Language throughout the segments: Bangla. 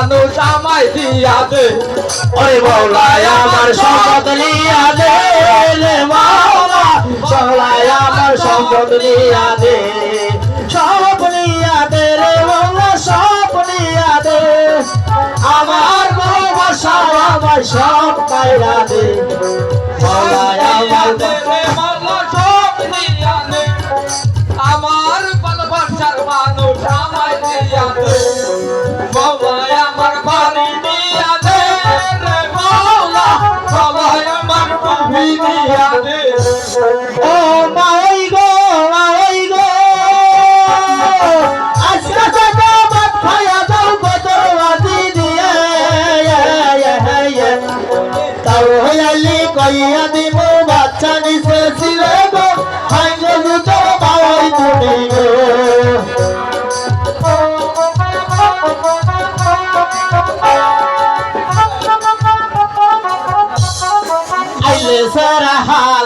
মানুষ আমায় দিয়া দে ওরে বৌলাই আমার সম্পদ নিয়া দে বৌলাই আমার সম্পদ নিয়া দে সব নিয়া দে রে মাওলা সব নিয়া দে আমার ভালোবাসা আমার সব দে আমার দে ও মাই গো মাই গো। আজকে তো বাদ খায়া দাও কত হইলি কইয়া দিব।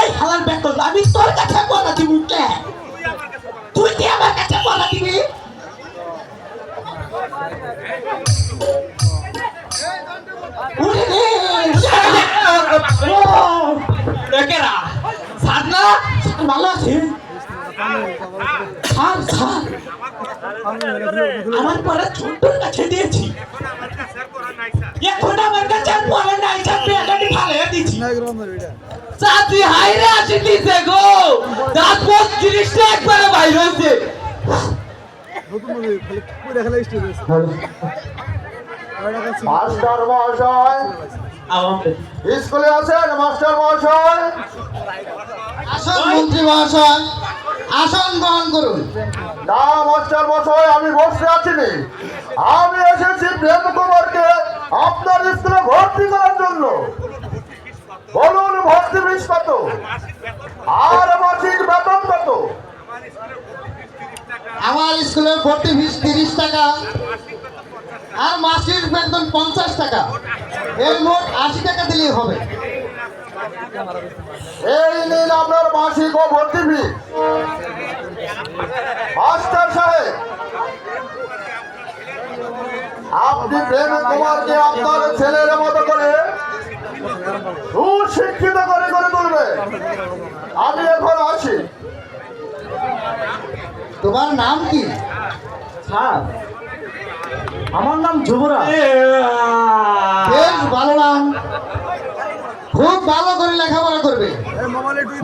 ওই হালার বেকল আমি তোর কাছে বলা দিব কে? তুই কি আমার কাছে বলা দিবি? ভালো আছে। আমার পরে ছোট্টর কাছে দিয়েছি। এখন আমার কাছে পরে নাই দিয়েছি চাচি হাইরে আসি দিছে গো। দাঁত পঁয়ত্রিশটা একবারে বাইর হয়েছে। মাস্টার মহাশয় স্কুলে আছেন মাস্টার মহাশয়। আসন মন্ত্রী মহাশয় আসন গ্রহণ করুন। না মাস্টার মশাই আমি বসে আছিনি আমি এসেছি প্রেম কুমারকে আপনার স্কুলে ভর্তি করার জন্য বলুন ভর্তি ফিস কত আর মাসিক বেতন কত আমার স্কুলের ভর্তি ফিস তিরিশ টাকা, আর মাসিক বেতন পঞ্চাশ টাকা। এর মোট আশি টাকা দিলেই হবে। এই নিন আপনার মাসিক ও ভর্তি ফি। মাস্টার সাহেব, আপনি প্রেম কুমারকে আপনার ছেলের মতো করে সুশিক্ষিত করে করে তুলবে। আমি এখন আসি। তোমার নাম কি? স্যার আমার নাম যুবরাজ। বেশ ভালো নাম। খুব ভালো করে লেখাপড়া করবে।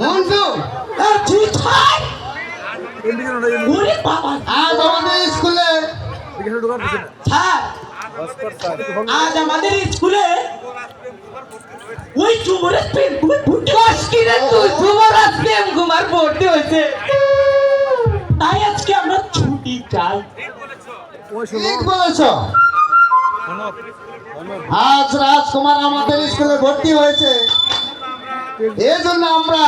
মঞ্জু আজ আমাদের স্কুলে আজ আমাদের স্কুলে ওই যুবরাজ প্রেম কুমার ভর্তি হয়েছে। চাই ঠিক বলেছ। আজ রাজকুমার আমাদের স্কুলে ভর্তি হয়েছে। এই জন্য আমরা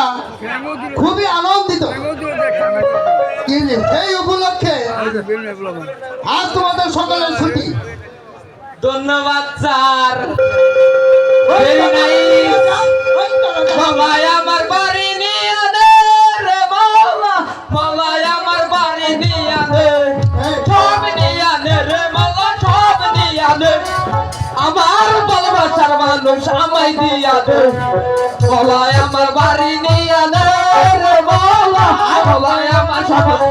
খুবই আনন্দিত। এই উপলক্ষে আজ তোমাদের সকলের ছুটি। ধন্যবাদ স্যার। আমার ভালোবাসার মানুষ আমায় দিয়া দে। বলায় আমার বাড়ি নিয়ে রে বলায় আমার সবাই